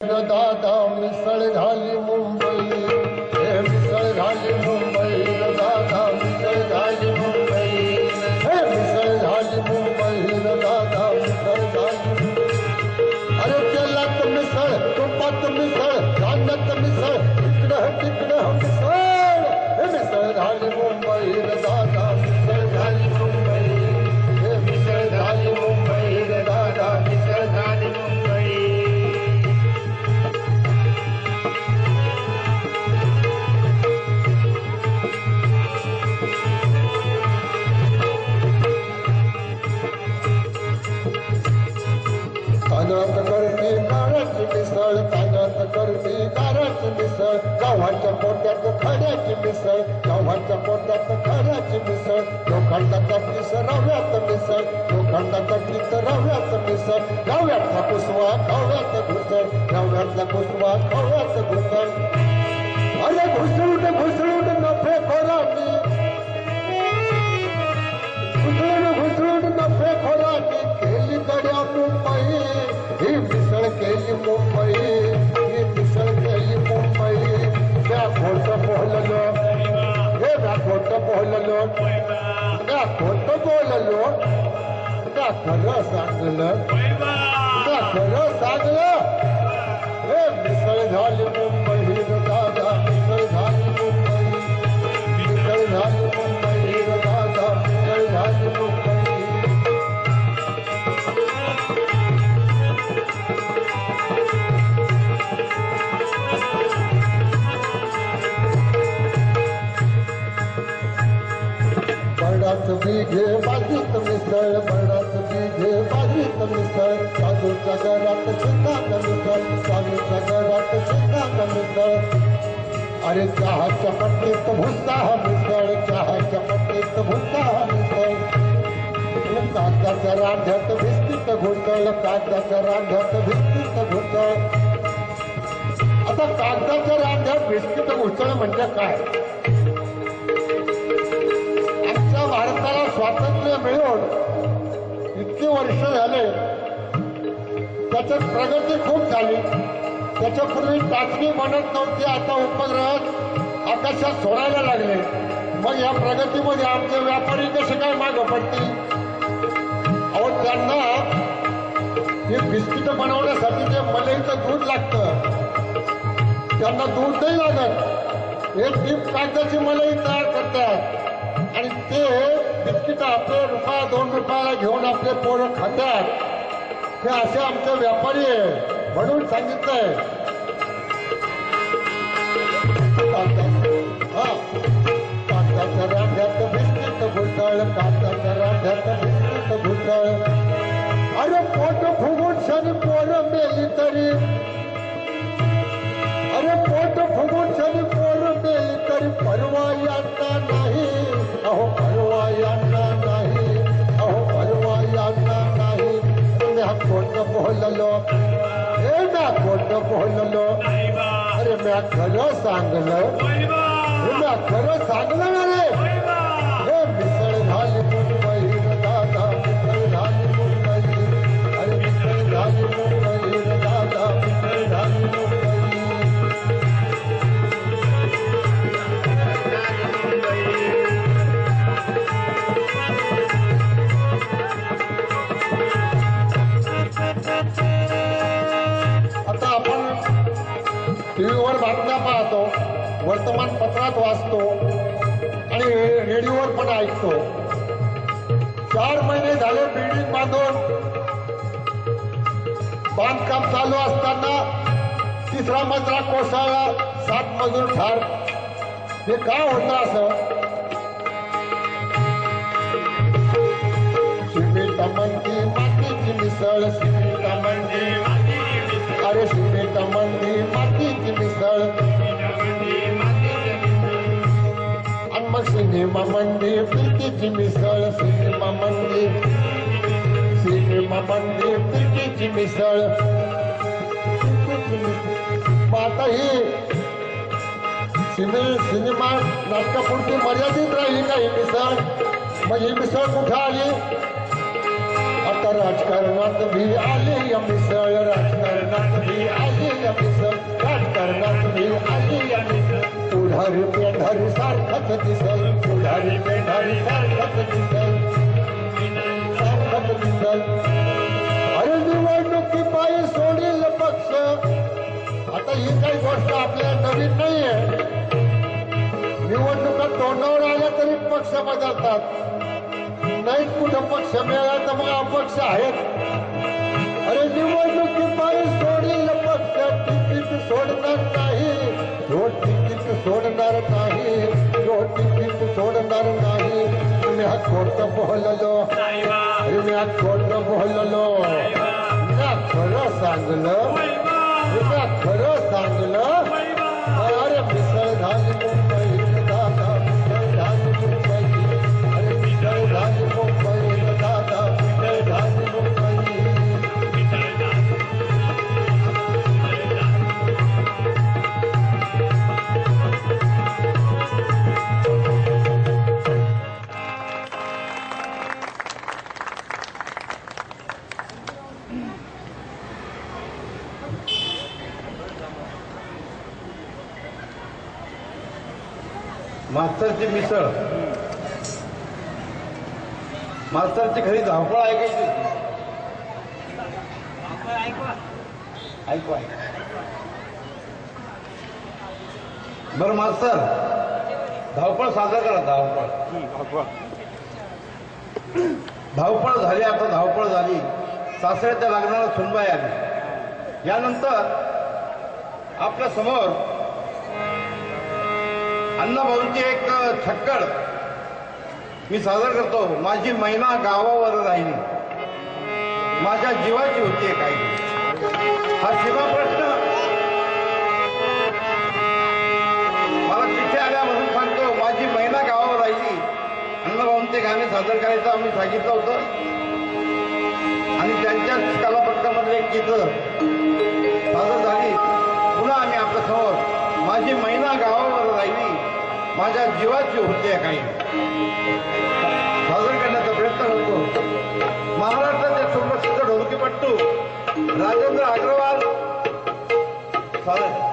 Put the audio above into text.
दादा मिसळ झाली मुंबई। मिसळ झाली मुंबई दादा मिसळ झाली मुंबई। मिसळ झाली मुंबई दादा मिसळ झाली अरे तेलात मिसळ तुपात मिसळ कांद्यात मिसळ इकडं तिकडं खड्याची मिसळ गव्हाच्या पोटात खड्याची मिसळ लोखंडाचा पीस रव्यात मिसळ लोखंडाचा पीस रव्यात मिसळ रव्यातला कुसवा खव्यात घुसळ रव्यातला कुसवा खव्यात घुसळ. अरे घुसळून घुसळून नफे खोराकी घुसळून घुसळून नफे खोराकी केली गड्या मुंबई ही मिसळ केली मुंबई. కొట్టపోహలలో ఏ నా కొట్టపోహలలో నా కొట్టపోహలలో నా కొర్ర సాగులో నా కొర్ర సాగులో बिघे बाजीत मिसळ बडाच बिघे बाजीत मिसळ साधूच्या घरात शिंगात मिसळ साधूच्या घरात शिंगात मिसळ अरे चहाच्या पट्टीत भुसा मिसळ चहाच्या पट्टीत भुसा मिसळ कागदाच्या रांध्यात भिस्तीत घुसळ कागदाच्या रांध्यात भिस्तीत आता कागदाच्या रांध्यात भिस्तीत घुसळ म्हणजे काय? स्वातंत्र्य मिळून इतकी वर्ष झाले त्याच्यात प्रगती खूप झाली. त्याच्यापूर्वी चाचणी म्हणत नव्हती आता उपग्रह आकाशात सोडायला लागले. मग या प्रगतीमध्ये आमचे व्यापारी कसे काय मागं पडतील? अहो त्यांना हे बिस्किट बनवण्यासाठी जे मलईचं दूध लागतं त्यांना दूध नाही लागत. हे टीप कागदाची मलाई तयार करतात. आणि ते बिस्किट आपले रुपया दोन रुपयाला घेऊन आपले पोरं खातात हे असे आमचे व्यापारी आहे म्हणून सांगितलंय. कागदाच्या रांध्यात बिस्किट घुसळ कागदाच्या रांध्यात बिस्किट अरे पोट फुगून शनी पोरं मेली तरी. अरे पोट फुगून शनी पोरं मेली तरी परवा यांना नाही. अहो परवा यांना नाही. अहो परवा यांना नाही. म्या खोट बोललो. हे म्या खोट बोललो. अरे म्या खरं सांगलं. हे म्या खरं सांगलं बातम्या पाहतो वर्तमानपत्रात वाचतो आणि रेडिओवर पण ऐकतो. चार महिने झाले बिल्डिंग बांधून. बांधकाम चालू असताना तिसरा मजला कोसळला सात मजूर ठार. हे का होतं असं? सिमेंट मंदी मातीची मिसळ आणि मग सिनेमा मंदी फिरकीची मिसळ सिनेमा मंदी सिनेमा मंदी फिरकीची मिसळ मग आता ही। सिने सिनेमा नाटकापुरती मर्यादित राहील का ही मिसळ मग ही मिसळ कुठं आली आता राजकारणात भी आली या मिसळ राजकारणात भी आली या पुढारी पेंढारी सारखाच दिसल. पुढारी पेंढारी सारखाच दिसल. सारखाच दिसल. अरे निवडणुकी पायी सोडील पक्ष. आता ही काही गोष्ट आपल्या नवीन नाहीये. निवडणुका तोंडावर आल्या तरी पक्ष बदलतात. नाहीत कुठं पक्ष मिळाला तर मग अपक्ष आहेत. खोट बोललो अरे मी हा खोट बोललो मी खरं सांगलं। मी खरं सांगलं। अरे मिसळ झाली मुंबई। मास्तरची मिसळ. मास्तरची खरी धावपळ ऐकायची. ऐकू ऐक बरं मास्तर धावपळ सादर करा धावपळ. धावपळ झाली आता धावपळ झाली. सासऱ्याच्या लग्नाला सुनबाई आली. यानंतर आपल्यासमोर अण्णाभाऊंची एक थक्कड. मी सादर करतो. माझी महिना गावावर राहिली. माझ्या जीवाची होती काही हा सीमा प्रश्न मला तिथे म्हणून सांगतो. माझी महिना गावावर राहिली. अण्णाभाऊंचे गाणे सादर करायचं आम्ही सांगितलं होतं. आणि त्यांच्याच कलापथकामधले एक गीत सादर माझ्या जीवाची होती काही. सादर करण्याचा प्रयत्न होतो महाराष्ट्राचे सुप्रसिद्ध ढोलकीपट्टू राजेंद्र अग्रवाल. सादर